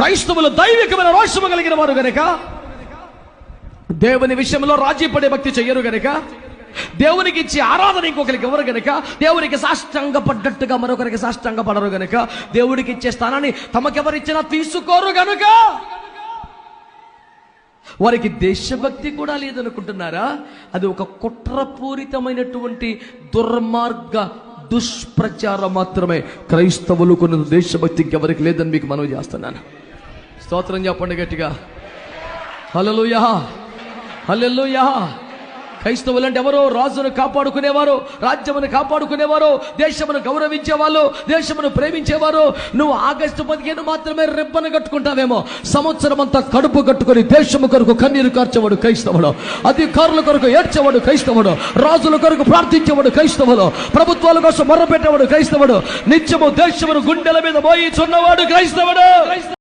క్రైస్తవులు దైవికమైన రోషము కలిగిన వారు గనక దేవుని విషయంలో రాజీ పడే భక్తి చెయ్యరు గనక దేవునికి ఇచ్చి ఆరాధన ఇంకొకరికి ఎవరు గనక దేవునికి సాష్టంగ పడ్డట్టుగా మరొకరికి సాష్టంగ పడరు గనక దేవుడికి ఇచ్చే స్థానాన్ని తమకెవరిచ్చినా తీసుకోరు గనుక. వారికి దేశభక్తి కూడా లేదనుకుంటున్నారా? అది ఒక కుట్రపూరితమైనటువంటి దుర్మార్గ దుష్ప్రచారం మాత్రమే. క్రైస్తవులు కొన్ని దేశభక్తికి ఎవరికి లేదని మీకు మనవి చేస్తున్నాను. స్తోత్రం చెప్పండి గట్టిగా. హల్లెలూయా హల్లెలూయా. క్రైస్తవులంటే ఎవరో రాజును కాపాడుకునేవారు రాజ్యమును కాపాడుకునేవారు దేశమును గౌరవించేవాళ్ళు దేశమును ప్రేమించేవారు. నువ్వు ఆగస్టు పదిహేను మాత్రమే రెబ్బను కట్టుకుంటావేమో. సంవత్సరం అంతా కడుపు కట్టుకొని దేశము కొరకు కన్నీరు కార్చేవాడు క్రైస్తవుడు అధికారుల కొరకు ఏడ్చేవాడు క్రైస్తవుడు రాజుల కొరకు ప్రార్థించేవాడు క్రైస్తవుడు ప్రభుత్వాల కోసం మొర్రపెట్టేవాడు క్రైస్తవుడు నిత్యము దేశమును గుండెల మీద మోయిచున్నవాడు క్రైస్తవుడు.